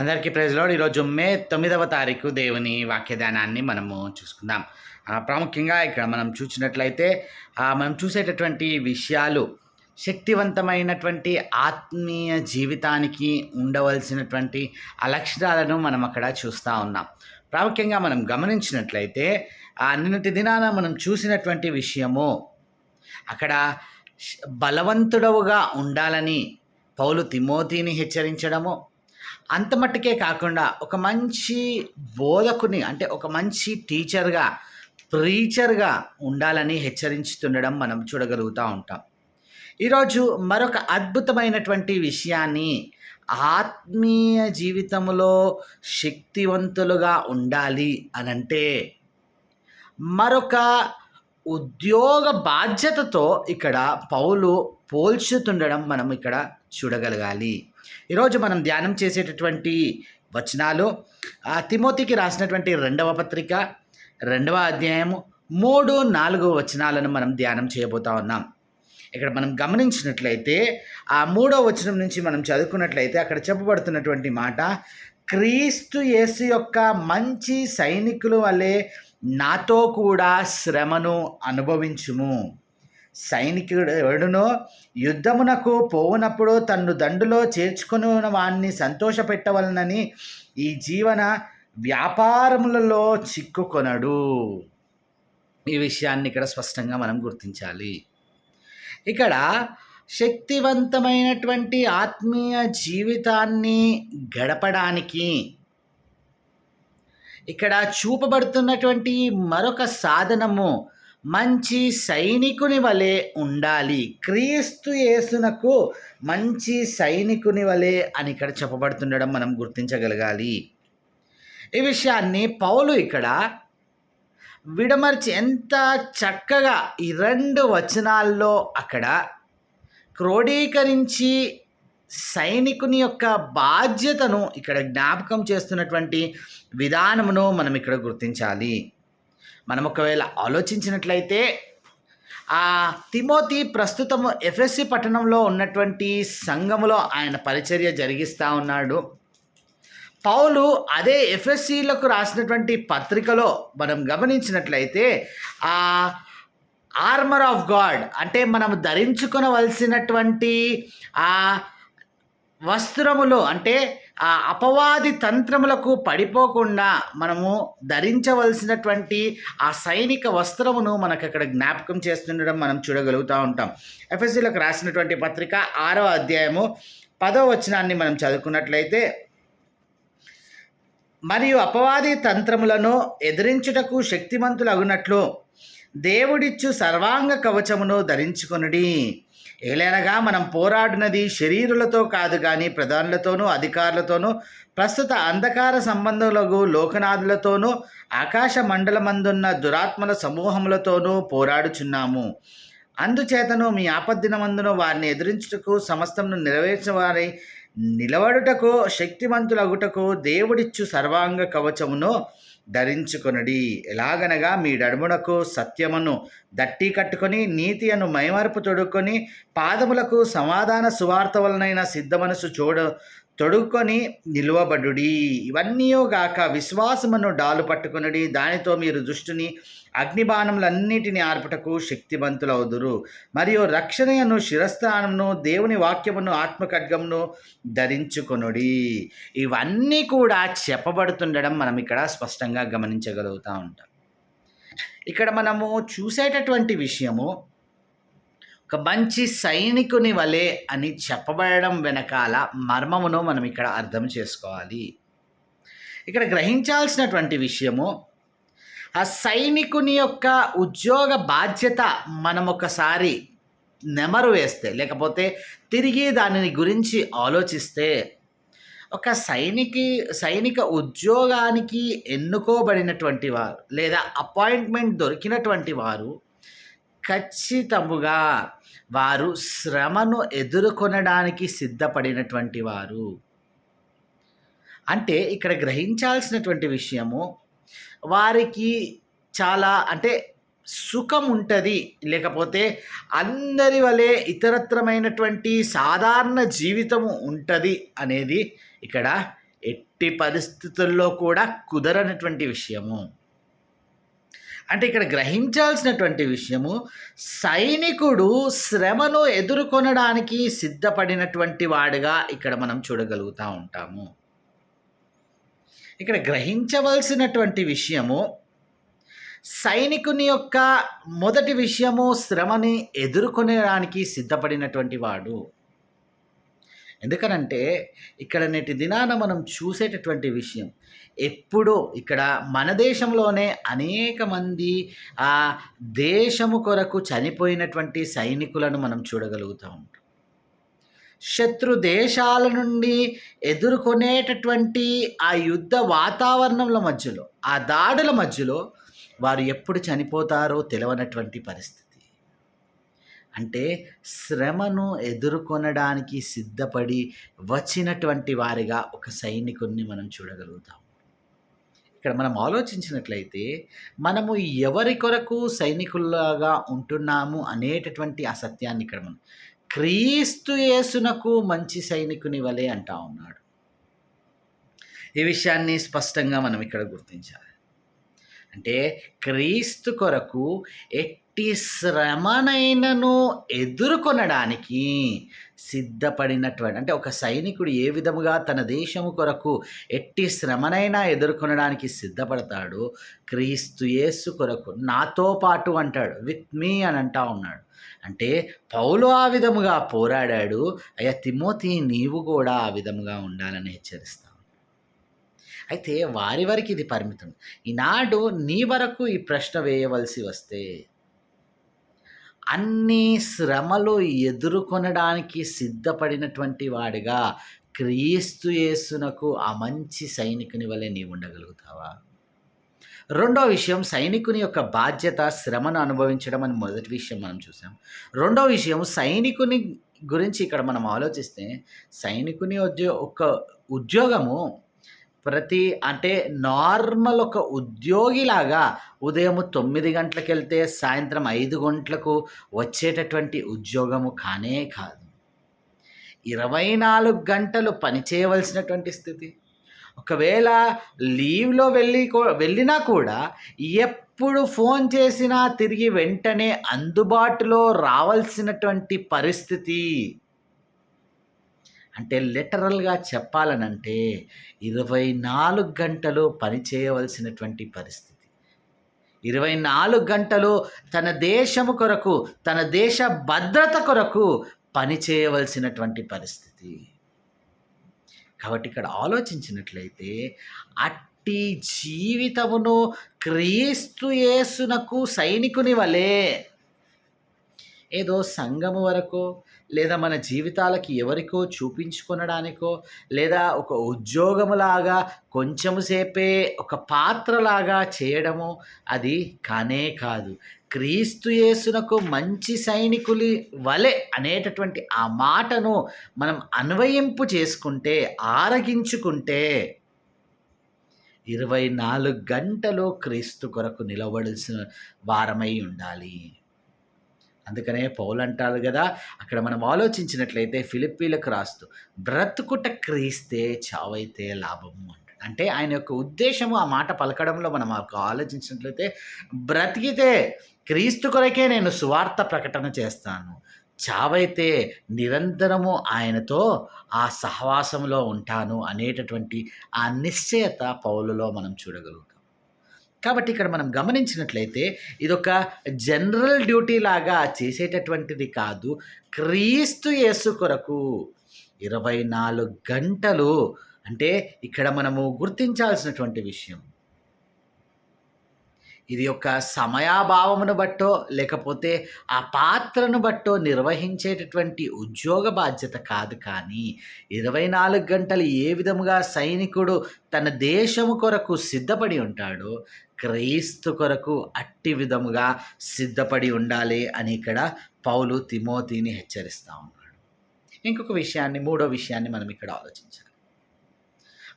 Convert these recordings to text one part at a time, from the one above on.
అందరికీ ప్రైజ్లో ఈరోజు మే తొమ్మిదవ తారీఖు దేవుని వాక్యదానాన్ని మనము చూసుకుందాం. ప్రాముఖ్యంగా ఇక్కడ మనం చూసినట్లయితే మనం చూసేటటువంటి విషయాలు శక్తివంతమైనటువంటి ఆత్మీయ జీవితానికి ఉండవలసినటువంటి అలక్షణాలను లక్షణాలను మనం అక్కడ చూస్తూ ఉన్నాం. ప్రాముఖ్యంగా మనం గమనించినట్లయితే నిన్నటి దినాన మనం చూసినటువంటి విషయము అక్కడ బలవంతుడవుగా ఉండాలని పౌలు తిమోతిని హెచ్చరించడము అంత మట్టుకే కాకుండా ఒక మంచి బోధకుని అంటే ఒక మంచి టీచర్గా ప్రీచర్గా ఉండాలని హెచ్చరించుతుండడం మనం చూడగలుగుతూ ఉంటాం. ఈరోజు మరొక అద్భుతమైనటువంటి విషయాన్ని ఆత్మీయ జీవితంలో శక్తివంతులుగా ఉండాలి అనంటే మరొక ఉద్యోగ బాధ్యతతో ఇక్కడ పౌలు పోల్చుతుండడం మనం ఇక్కడ చూడగలగాలి. ఈరోజు మనం ధ్యానం చేసేటటువంటి వచనాలు ఆ, తిమోతికి రాసినటువంటి రెండవ పత్రిక రెండవ అధ్యాయము మూడు నాలుగు వచనాలను మనం ధ్యానం చేయబోతా ఉన్నాం. ఇక్కడ మనం గమనించినట్లయితే ఆ మూడో వచనం నుంచి మనం చదువుకున్నట్లయితే అక్కడ చెప్పబడుతున్నటువంటి మాట క్రీస్తు యేసు యొక్క మంచి సైనికుల వలె నాతో కూడా శ్రమను అనుభవించుము. సైనికుడు యుద్ధమునకు పోవునప్పుడు తన్ను దండులో చేర్చుకుని వాణ్ణి సంతోషపెట్టవలనని ఈ జీవన వ్యాపారములలో చిక్కుకొనడు. ఈ విషయాన్ని ఇక్కడ స్పష్టంగా మనం గుర్తించాలి. ఇక్కడ శక్తివంతమైనటువంటి ఆత్మీయ జీవితాన్ని గడపడానికి ఇక్కడ చూపబడుతున్నటువంటి మరొక సాధనము మంచి సైనికుని వలె ఉండాలి. క్రీస్తు యేసునకు మంచి సైనికుని వలె అని ఇక్కడ చెప్పబడుతుండడం మనం గుర్తించగలగాలి. ఈ విషయాన్ని పౌలు ఇక్కడ విడమర్చి ఎంత చక్కగా ఈ రెండు వచనాల్లో అక్కడ క్రోడీకరించి సైనికుని యొక్క బాధ్యతను ఇక్కడ జ్ఞాపకం చేస్తున్నటువంటి విధానమును మనం ఇక్కడ గుర్తించాలి. మనం ఒకవేళ ఆలోచించినట్లయితే ఆ తిమోతి ప్రస్తుతము ఎఫ్ఎస్సి పట్టణంలో ఉన్నటువంటి సంఘములో ఆయన పరిచర్య జరిగిస్తూ ఉన్నాడు. పౌలు అదే ఎఫ్ఎస్సిలకు రాసినటువంటి పత్రికలో మనం గమనించినట్లయితే ఆ ఆర్మర్ ఆఫ్ గాడ్ అంటే మనం ధరించుకొనవలసినటువంటి ఆ వస్త్రములు అంటే ఆ అపవాది తంత్రములకు పడిపోకుండా మనము ధరించవలసినటువంటి ఆ సైనిక వస్త్రమును మనకు అక్కడ జ్ఞాపకం చేస్తుండడం మనం చూడగలుగుతూ ఉంటాం. ఎఫ్ఎస్సీలకు రాసినటువంటి పత్రిక ఆరవ అధ్యాయము పదో వచనాన్ని మనం చదువుకున్నట్లయితే మరియు అపవాది తంత్రములను ఎదిరించుటకు శక్తిమంతులు అగునట్లు దేవుడిచ్చు సర్వాంగ కవచమును ధరించుకొనుడి. ఏలైనగా మనం పోరాడినది శరీరులతో కాదు కానీ ప్రధానులతోనూ అధికారులతోనూ ప్రస్తుత అంధకార సంబంధములకు లోకనాథులతోనూ ఆకాశ మండలమందున్న దురాత్మల సమూహములతోనూ పోరాడుచున్నాము. అందుచేతను మీ ఆపద్దినమందును వారిని ఎదిరించుటకు సమస్తమును నెరవేర్చిన వారి నిలబడుటకు శక్తిమంతులగుటకు దేవుడిచ్చు సర్వాంగ కవచమును ధరించుకొనడి. ఎలాగనగా మీ డడుమునకు సత్యమును దట్టి కట్టుకొని నీతి అను మైమరుపు తొడుక్కొని పాదములకు సమాధాన సువార్త వలనైన సిద్ధ మనసు చూడ తొడుక్కొని నిలువబడుడి. ఇవన్నీ గాక విశ్వాసమును డాలు పట్టుకొనుడి. దానితో మీరు దుష్టుని అగ్నిబాణములన్నిటిని ఆర్పుటకు శక్తివంతులవుదురు. మరియు రక్షణను శిరస్థానమును దేవుని వాక్యమును ఆత్మఖడ్గమును ధరించుకొనుడి. ఇవన్నీ కూడా చెప్పబడుతుండడం మనం ఇక్కడ స్పష్టంగా గమనించగలుగుతూ ఉంటాం. ఇక్కడ మనము చూసేటటువంటి విషయము ఒక మంచి సైనికుని వలె అని చెప్పబడడం వెనకాల మర్మమును మనం ఇక్కడ అర్థం చేసుకోవాలి. ఇక్కడ గ్రహించాల్సినటువంటి విషయము ఆ సైనికుని యొక్క ఉద్యోగ బాధ్యత మనం ఒకసారి నెమరు వేస్తే లేకపోతే తిరిగి దానిని గురించి ఆలోచిస్తే ఒక సైనికి సైనిక ఉద్యోగానికి ఎన్నుకోబడినటువంటి వారు లేదా అపాయింట్మెంట్ దొరికినటువంటి వారు ఖచ్చితముగా వారు శ్రమను ఎదుర్కొనడానికి సిద్ధపడినటువంటి వారు. అంటే ఇక్కడ గ్రహించాల్సినటువంటి విషయము వారికి చాలా అంటే సుఖం ఉంటుంది లేకపోతే అందరి వలె ఇతరత్రమైనటువంటి సాధారణ జీవితము ఉంటుంది అనేది ఇక్కడ ఎట్టి పరిస్థితుల్లో కూడా కుదరనటువంటి విషయము. అంటే ఇక్కడ గ్రహించాల్సినటువంటి విషయము సైనికుడు శ్రమను ఎదుర్కొనడానికి సిద్ధపడినటువంటి వాడుగా ఇక్కడ మనం చూడగలుగుతూ ఉంటాము. ఇక్కడ గ్రహించవలసినటువంటి విషయము సైనికుని యొక్క మొదటి విషయము శ్రమని ఎదుర్కొనడానికి సిద్ధపడినటువంటి వాడు. ఎందుకనంటే ఇక్కడ నేటి దినాన మనం చూసేటటువంటి విషయం ఎప్పుడూ ఇక్కడ మన దేశంలోనే అనేక మంది ఆ దేశము కొరకు చనిపోయినటువంటి సైనికులను మనం చూడగలుగుతూ ఉంటాం శత్రు దేశాల నుండి ఎదుర్కొనేటటువంటి ఆ యుద్ధ వాతావరణంల మధ్యలో ఆ దాడుల మధ్యలో వారు ఎప్పుడు చనిపోతారో తెలియనటువంటి పరిస్థితి. అంటే శ్రమను ఎదుర్కొనడానికి సిద్ధపడి వచ్చినటువంటి వారిగా ఒక సైనికుడిని మనం చూడగలుగుతాం. ఇక్కడ మనం ఆలోచించినట్లయితే మనము ఎవరి కొరకు సైనికుల్లాగా ఉంటున్నాము అనేటటువంటి ఆ సత్యాన్ని ఇక్కడ మనం క్రీస్తు యేసునకు మంచి సైనికుని వలె అంటా ఉన్నాడు. ఈ విషయాన్ని స్పష్టంగా మనం ఇక్కడ గుర్తించాలి. అంటే క్రీస్తు కొరకు ఎట్టి ఎట్టి శ్రమనైనను ఎదుర్కొనడానికి సిద్ధపడినటువంటి అంటే ఒక సైనికుడు ఏ విధముగా తన దేశము కొరకు ఎట్టి శ్రమనైనా ఎదుర్కొనడానికి సిద్ధపడతాడు క్రీస్తు యేసు కొరకు నాతో పాటు అంటాడు విత్ మీ అని అంటా ఉన్నాడు. అంటే పౌలు ఆ విధముగా పోరాడాడు అయ్యా తిమోతి నీవు కూడా ఆ విధముగా ఉండాలని హెచ్చరిస్తాను అయితే వారి వరకు ఇది పరిమితం. ఈనాడు నీ వరకు ఈ ప్రశ్న వేయవలసి వస్తే అన్ని శ్రమలు ఎదుర్కొనడానికి సిద్ధపడినటువంటి వాడిగా క్రీస్తు యేసునకు ఆ మంచి సైనికుని వలె నీవు ఉండగలుగుతావా? రెండో విషయం సైనికుని యొక్క బాధ్యత శ్రమను అనుభవించడం అని మొదటి విషయం మనం చూసాం. రెండో విషయం సైనికుని గురించి ఇక్కడ మనం ఆలోచిస్తే సైనికుని ఉద్యో ఒక ఉద్యోగము ప్రతి అంటే నార్మల్ ఒక ఉద్యోగిలాగా ఉదయం తొమ్మిది గంటలకు వెళ్తే సాయంత్రం ఐదు గంటలకు వచ్చేటటువంటి ఉద్యోగము కానే కాదు. ఇరవై నాలుగు గంటలు పనిచేయవలసినటువంటి స్థితి. ఒకవేళ లీవ్లో వెళ్ళి వెళ్ళినా కూడా ఎప్పుడు ఫోన్ చేసినా తిరిగి వెంటనే అందుబాటులో రావాల్సినటువంటి పరిస్థితి. అంటే లిటరల్గా చెప్పాలనంటే ఇరవై నాలుగు గంటలు పని చేయవలసినటువంటి పరిస్థితి. ఇరవై నాలుగు గంటలు తన దేశము కొరకు తన దేశ భద్రత కొరకు పని చేయవలసినటువంటి పరిస్థితి. కాబట్టి ఇక్కడ ఆలోచించినట్లయితే అట్టి జీవితమును క్రీస్తు యేసునకు సైనికుని వలె ఏదో సంఘము వరకు లేదా మన జీవితాలకి ఎవరికో చూపించుకొనడానికో లేదా ఒక ఉద్యోగములాగా కొంచెము సేపే ఒక పాత్రలాగా చేయడము అది కానే కాదు. క్రీస్తు యేసునకు మంచి సైనికులి వలె అనేటటువంటి ఆ మాటను మనం అన్వయింపు చేసుకుంటే ఆరగించుకుంటే ఇరవై నాలుగు గంటలు క్రీస్తు కొరకు నిలబడాల్సిన వారమై ఉండాలి. అందుకనే పౌలు అంటారు కదా అక్కడ మనం ఆలోచించినట్లయితే ఫిలిప్పీలకు రాస్తూ బ్రతుకుట క్రీస్తే చావైతే లాభము అంటాడు. అంటే ఆయన యొక్క ఉద్దేశము ఆ మాట పలకడంలో మనం ఆలోచించినట్లయితే బ్రతికితే క్రీస్తు కొరకే నేను సువార్త ప్రకటన చేస్తాను. చావైతే నిరంతరము ఆయనతో ఆ సహవాసంలో ఉంటాను అనేటటువంటి ఆ నిశ్చయత పౌలులో మనం చూడగలుగుతాం. కాబట్టి ఇక్కడ మనం గమనించినట్లయితే ఇదొక జనరల్ డ్యూటీ లాగా చేసేటటువంటిది కాదు. క్రీస్తు యేసు కొరకు ఇరవై నాలుగు గంటలు అంటే ఇక్కడ మనము గుర్తించాల్సినటువంటి విషయం. ఇది ఒక సమయాభావమును బట్టో లేకపోతే ఆ పాత్రను బట్టో నిర్వహించేటటువంటి ఉద్యోగ బాధ్యత కాదు కానీ ఇరవై నాలుగు గంటలు ఏ విధముగా సైనికుడు తన దేశము కొరకు సిద్ధపడి ఉంటాడో క్రీస్తు కొరకు అట్టి విధముగా సిద్ధపడి ఉండాలి అని ఇక్కడ పౌలు తిమోతిని హెచ్చరిస్తూ ఉన్నాడు. ఇంకొక విషయాన్ని మూడో విషయాన్ని మనం ఇక్కడ ఆలోచించాలి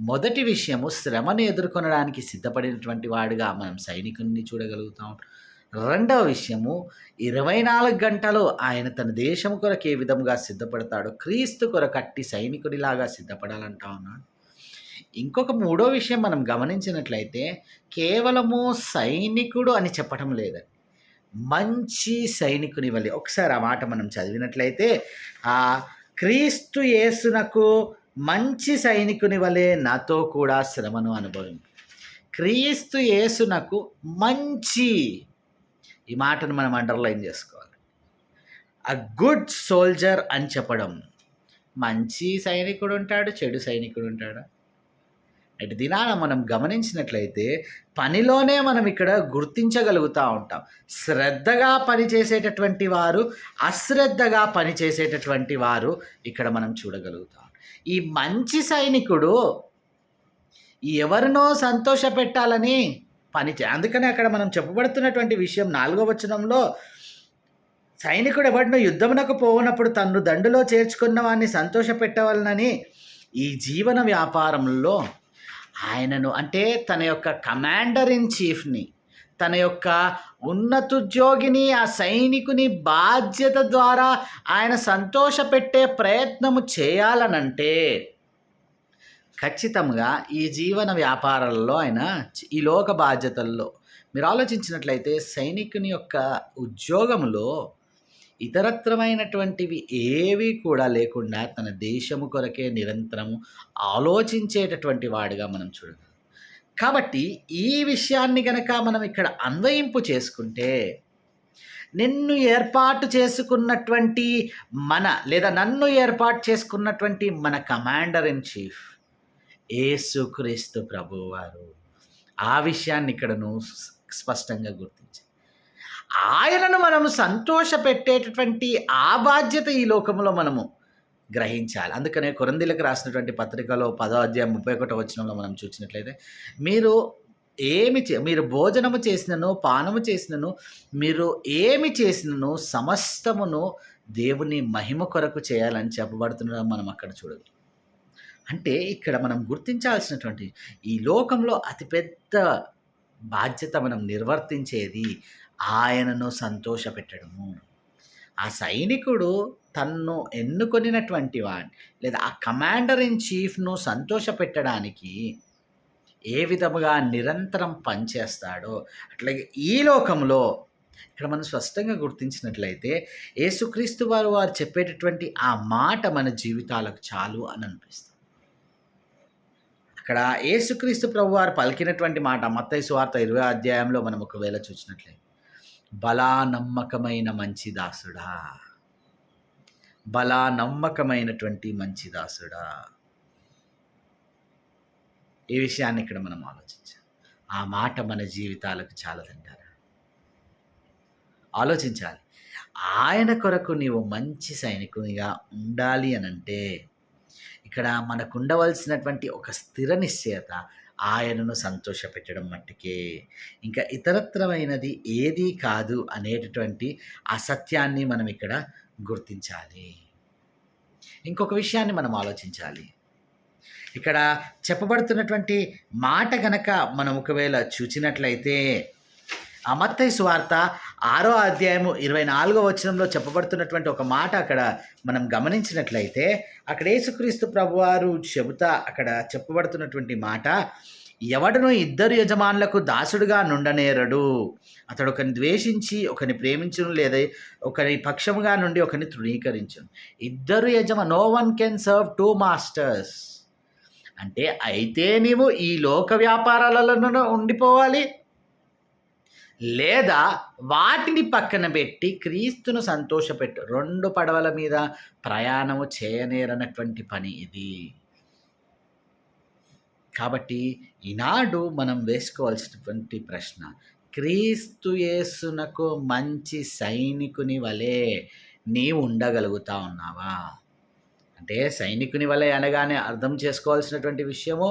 మొదటి విషయము శ్రమను ఎదుర్కొనడానికి సిద్ధపడినటువంటి వాడుగా మనం సైనికుని చూడగలుగుతాం. రెండవ విషయము ఇరవై నాలుగు గంటలు ఆయన తన దేశం కొరకు ఏ విధముగా సిద్ధపడతాడో క్రీస్తు కొర కట్టి సైనికుడిలాగా సిద్ధపడాలంటా ఉన్నాడు. ఇంకొక మూడో విషయం మనం గమనించినట్లయితే కేవలము సైనికుడు అని చెప్పటం లేదండి. మంచి సైనికుని వలె ఒకసారి ఆ మాట మనం చదివినట్లయితే ఆ క్రీస్తు యేసునకు మంచి సైనికుని వలె నాతో కూడా శ్రమను అనుభవం క్రీస్తు యేసునకు మంచి ఈ మాటను మనం అండర్లైన్ చేసుకోవాలి. అ గుడ్ సోల్జర్ అని చెప్పడం. మంచి సైనికుడు ఉంటాడు చెడు సైనికుడు ఉంటాడా. అటు దినాన మనం గమనించినట్లయితే పనిలోనే మనం ఇక్కడ గుర్తించగలుగుతూ ఉంటాం. శ్రద్ధగా పనిచేసేటటువంటి వారు అశ్రద్ధగా పనిచేసేటటువంటి వారు ఇక్కడ మనం చూడగలుగుతాం. ఈ మంచి సైనికుడు ఎవరినో సంతోష పెట్టాలని పని అందుకనే అక్కడ మనం చెప్పబడుతున్నటువంటి విషయం నాలుగో వచనంలో సైనికుడు ఎవరినో యుద్ధమునకు పోవునప్పుడు తన్ను దండులో చేర్చుకున్న వాడిని సంతోష పెట్టవలనని ఈ జీవన వ్యాపారంలో ఆయనను అంటే తన యొక్క కమాండర్ ఇన్ చీఫ్ని తన యొక్క ఉన్నతుద్యోగిని ఆ సైనికుని బాధ్యత ద్వారా ఆయన సంతోషపెట్టే ప్రయత్నము చేయాలనంటే ఖచ్చితంగా ఈ జీవన వ్యాపారాలలో ఆయన ఈ లోక బాధ్యతల్లో. మీరు ఆలోచించినట్లయితే సైనికుని యొక్క ఉద్యోగంలో ఇతరత్రమైనటువంటివి ఏవి కూడా లేకుండా తన దేశము కొరకే నిరంతరము ఆలోచించేటటువంటి వాడిగా మనం చూడగలం. కాబట్టి ఈ విషయాన్ని గనక మనం ఇక్కడ అన్వయింపు చేసుకుంటే నిన్ను ఏర్పాటు చేసుకున్నటువంటి మన లేదా నన్ను ఏర్పాటు చేసుకున్నటువంటి మన కమాండర్ ఇన్ చీఫ్ ఏసుక్రీస్తు ప్రభువారు ఆ విషయాన్ని ఇక్కడ నువ్వు స్పష్టంగా గుర్తించి. ఆయనను మనము సంతోషపెట్టేటటువంటి ఆ బాధ్యత ఈ లోకంలో మనము గ్రహించాలి. అందుకనే కొరందీలకు రాసినటువంటి పత్రికలో పదో అధ్యాయం ముప్పై ఒకటో వచ్చినంలో మనం చూసినట్లయితే మీరు ఏమి చే మీరు భోజనము చేసినను పానము చేసినను మీరు ఏమి చేసినను సమస్తమును దేవుని మహిమ కొరకు చేయాలని చెప్పబడుతున్న మనం అక్కడ చూడదు. అంటే ఇక్కడ మనం గుర్తించాల్సినటువంటి ఈ లోకంలో అతిపెద్ద బాధ్యత మనం నిర్వర్తించేది ఆయనను సంతోషపెట్టడము. ఆ సైనికుడు తన్ను ఎన్నుకొనినటువంటి వాడిని లేదా ఆ కమాండర్ ఇన్ చీఫ్ను సంతోషపెట్టడానికి ఏ విధముగా నిరంతరం పనిచేస్తాడో. అట్లాగే ఈ లోకంలో ఇక్కడ మనం స్పష్టంగా గుర్తించినట్లయితే యేసుక్రీస్తు వారు వారు చెప్పేటటువంటి ఆ మాట మన జీవితాలకు చాలు అని అనిపిస్తుంది. అక్కడ యేసుక్రీస్తు ప్రభు వారు పలికినటువంటి మాట మత్తయి సువార్త ఇరవై అధ్యాయంలో మనం ఒకవేళ చూసినట్లయితే బలా నమ్మకమైన మంచి దాసుడా. బలా నమ్మకమైనటువంటి మంచి దాసుడా. ఈ విషయాన్ని ఇక్కడ మనం ఆలోచించాలి ఆ మాట మన జీవితాలకు చాలదంటారా? ఆలోచించాలి. ఆయన కొరకు నీవు మంచి సైనికునిగా ఉండాలి అని అంటే ఇక్కడ మనకు ఉండవలసినటువంటి ఒక స్థిర నిశ్చయత ఆయనను సంతోషపెట్టడం మట్టుకే. ఇంకా ఇతరత్రమైనది ఏదీ కాదు అనేటటువంటి ఆ సత్యాన్ని మనం ఇక్కడ గుర్తించాలి. ఇంకొక విషయాన్ని మనం ఆలోచించాలి. ఇక్కడ చెప్పబడుతున్నటువంటి మాట గనక మనం ఒకవేళ చూచినట్లయితే అమత్తయ్య మత్తయి సువార్త ఆరో అధ్యాయము ఇరవై నాలుగో వచనంలో చెప్పబడుతున్నటువంటి ఒక మాట అక్కడ మనం గమనించినట్లయితే అక్కడ యేసుక్రీస్తు ప్రభువారు చెబుతా అక్కడ చెప్పబడుతున్నటువంటి మాట ఎవడను ఇద్దరు యజమానులకు దాసుడుగా నుండనేరడు. అతడు ఒకరిని ద్వేషించి ఒకరిని ప్రేమించను లేదా ఒకరి పక్షముగా నుండి ఒకరిని తృణీకరించను. ఇద్దరు యజమా no one can serve two masters అంటే అయితే నీవు ఈ లోక వ్యాపారాలలో ఉండిపోవాలి. లేదా వాటిని పక్కన పెట్టి క్రీస్తును సంతోషపెట్టు. రెండు పడవల మీద ప్రయాణము చేయనేరనటువంటి పని ఇది. కాబట్టి ఈనాడు మనం వేసుకోవాల్సినటువంటి ప్రశ్న క్రీస్తు యేసునకు మంచి సైనికుని వలె నీవు ఉండగలుగుతా ఉన్నావా? అంటే సైనికుని వలె అనగానే అర్థం చేసుకోవాల్సినటువంటి విషయము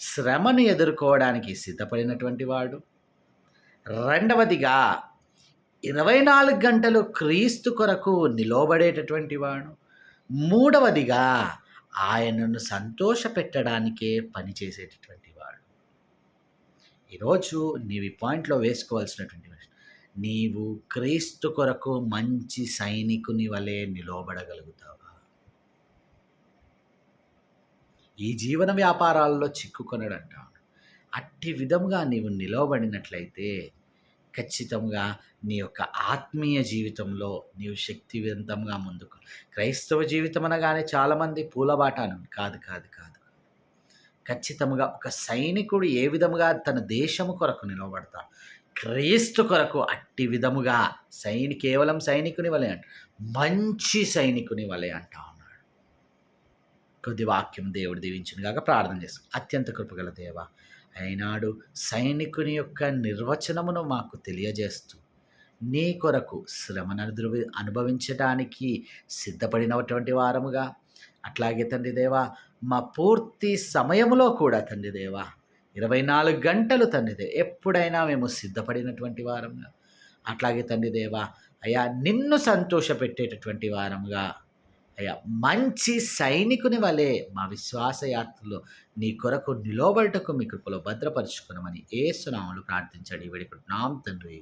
శ్రమను ఎదుర్కోవడానికి సిద్ధపడినటువంటి వాడు. రెండవదిగా ఇరవై నాలుగు గంటలు క్రీస్తు కొరకు నిలవబడేటటువంటి వాడు. మూడవదిగా ఆయనను సంతోషపెట్టడానికే పనిచేసేటటువంటి వాడు. ఈరోజు నీవు ఈ పాయింట్లో వేసుకోవాల్సినటువంటి నీవు క్రీస్తు కొరకు మంచి సైనికుని వలె నిలవబడగలుగుతావా? ఈ జీవన వ్యాపారాల్లో చిక్కుకొనడంట అట్టి విధముగా నీవు నిలవబడినట్లయితే ఖచ్చితంగా నీ యొక్క ఆత్మీయ జీవితంలో నీవు శక్తివంతంగా ముందుకు. క్రైస్తవ జీవితం అనగానే చాలామంది పూలబాటాను. కాదు కాదు కాదు. ఖచ్చితంగా ఒక సైనికుడు ఏ విధముగా తన దేశము కొరకు నిలబడతాడు క్రీస్తు కొరకు అట్టి విధముగా సైని కేవలం సైనికుని వలె అంట మంచి సైనికుని వలె అంటా ఉన్నాడు. కొద్ది వాక్యం దేవుడు దీవించిన కాక ప్రార్థన చేస్తాం. అత్యంత కృపగల దేవ అయినాడు. సైనికుని యొక్క నిర్వచనమును మాకు తెలియజేస్తూ నీ కొరకు శ్రమను అనుభవి అనుభవించడానికి సిద్ధపడినటువంటి వారముగా. అట్లాగే తండ్రి దేవా మా పూర్తి సమయంలో కూడా తండ్రి దేవా ఇరవై నాలుగు గంటలు తండ్రి దేవ ఎప్పుడైనా మేము సిద్ధపడినటువంటి వారంగా అట్లాగే తండ్రి దేవా అయ్యా నిన్ను సంతోషపెట్టేటటువంటి వారముగా. అయ్యా మంచి సైనికుని వలె మా విశ్వాస యాత్రలో నీ కొరకు నిలోబడటకు మీ కృపలో భద్రపరుచుకున్నామని ఏ సునాములు ప్రార్థించండి. వేడుకుంటున్నాం తండ్రి.